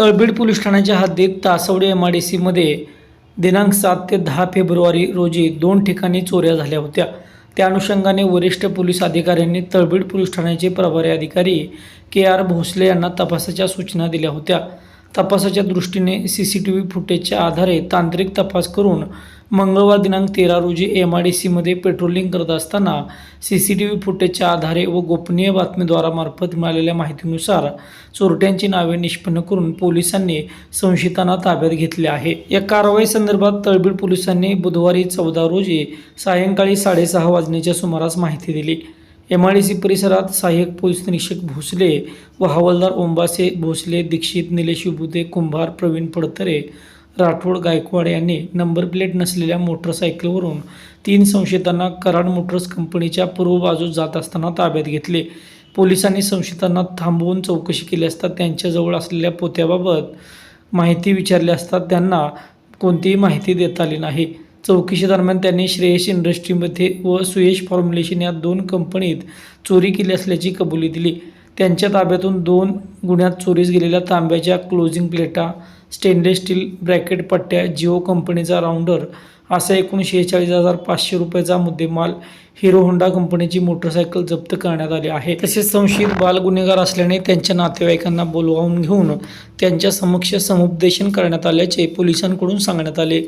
Talbid police ठाण्याच्या हद्दीत Taswade M I D सीमध्ये दिनांक सात ते दहा फेब्रुवारी रोजी दोन ठिकाणी चोऱ्या झाल्या होत्या. त्या अनुषंगाने वरिष्ठ पोलीस अधिकाऱ्यांनी तळबीड पोलीस ठाण्याचे प्रभारी अधिकारी के आर भोसले यांना तपासाच्या सूचना दिल्या होत्या. तपासाच्या दृष्टीने सी सी टी व्ही फुटेजच्या आधारे तांत्रिक तपास करून मंगळवार दिनांक तेरा रोजी एम आय डी सीमध्ये पेट्रोलिंग करत असताना सी सी टी व्ही फुटेजच्या आधारे व गोपनीय बातमीद्वारामार्फत मिळालेल्या माहितीनुसार चोरट्यांची नावे निष्पन्न करून पोलिसांनी संशयितांना ताब्यात घेतले आहे. या कारवाई संदर्भात तळबीड पोलिसांनी बुधवारी चौदा रोजी सायंकाळी साडेसहा वाजण्याच्या सुमारास माहिती दिली. एम आय डी सी परिसरात सहाय्यक पोलीस निरीक्षक भोसले व हवालदार ओंबासे भोसले दीक्षित निलेश विभुते कुंभार प्रवीण पडतरे राठोड गायकवाड यांनी नंबर प्लेट नसलेल्या मोटरसायकलवरून तीन संशयितांना कराड मोटर्स कंपनीच्या पूर्व बाजूस जात असताना ताब्यात घेतले. पोलिसांनी संशयितांना थांबवून चौकशी केली असता त्यांच्याजवळ असलेल्या पोत्याबाबत माहिती विचारली असता त्यांना कोणतीही माहिती देता आली नाही. चौकशीदरम्यान त्यांनी श्रेयश इंडस्ट्रीमध्ये व सुयश फॉर्म्युलेशन या दोन कंपनीत चोरी केली असल्याची कबुली दिली. त्यांच्या ताब्यातून दोन गुन्ह्यात चोरीस गेलेल्या तांब्याच्या क्लोजिंग प्लेटा स्टेनलेस स्टील ब्रॅकेट पट्ट्या जिओ कंपनीचा राऊंडर असा एकूण शेहेचाळीस हजार पाचशे रुपयाचा मुद्देमाल हिरो होंडा कंपनीची मोटरसायकल जप्त करण्यात आली आहे. तसेच संशयित बाल गुन्हेगार असल्याने त्यांच्या नातेवाईकांना बोलवावून घेऊन त्यांच्या समक्ष समुपदेशन करण्यात आल्याचे पोलिसांकडून सांगण्यात आले.